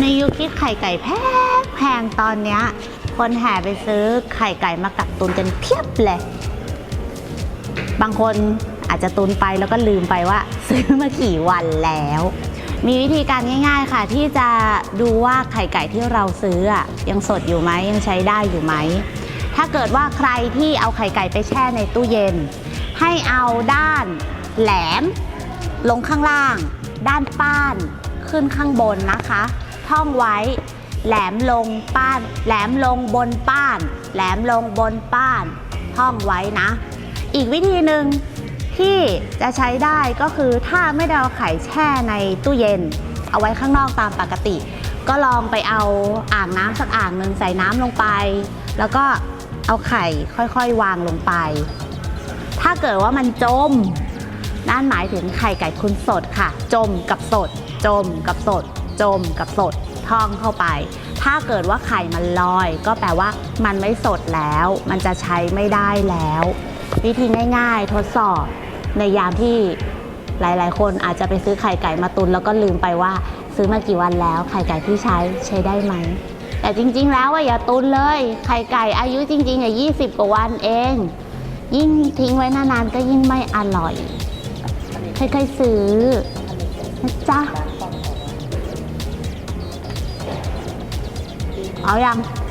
ในยุคที่ไข่ไก่แพงแพงตอนเนี้ย คนแห่ไปซื้อไข่ไก่มากักตุนกันเพียบเลย บางคนอาจจะตุนไปแล้วก็ลืมไปว่า ซื้อมากี่วันแล้ว มีวิธีการง่าย ๆค่ะ ที่จะดูว่าไข่ไก่ที่เราซื้ออยังสดอยู่ไหมยังใช้ได้อยู่ไหม ถ้าเกิดว่าใครที่เอาไข่ไก่ไปแช่ในตู้เย็น ให้เอาด้านแหลม ลงข้างล่าง ด้านป้านขึ้นข้างบนนะคะ ท่องไว้ แหลมลงป้าน แหลมลงบนป้าน แหลมลงบนป้าน ท่องไว้นะ อีกวิธีหนึ่งที่จะใช้ได้ก็คือถ้าไม่ได้เอาไข่แช่ในตู้เย็น เอาไว้ข้างนอกตามปกติ ก็ลองไปเอาอ่างน้ำสักอ่างหนึ่งใส่น้ำลงไป แล้วก็เอาไข่ค่อยๆ วางลงไป ถ้าเกิดว่ามันจม นั่นหมายถึงไข่ไก่คุณสดค่ะ จมกับสด จมกับสด จมกับสดท่องเข้าไป ถ้าเกิดว่าไข่มันลอย ก็แปลว่ามันไม่สดแล้ว มันจะใช้ไม่ได้แล้ว วิธีง่ายๆ ทดสอบในยามที่หลายๆ คนอาจจะไปซื้อไข่ไก่มาตุน แล้วก็ลืมไปว่าซื้อมากี่วันแล้ว ไข่ไก่ที่ใช้ใช้ได้ไหม แต่จริงๆ แล้วอย่าตุนเลย ไข่ไก่อายุจริงๆอะ20กว่าวันเอง ยิ่งทิ้งไว้นานๆก็ยิ่งไม่อร่อย ค่อยๆซื้อนะจ๊ะ 好呀。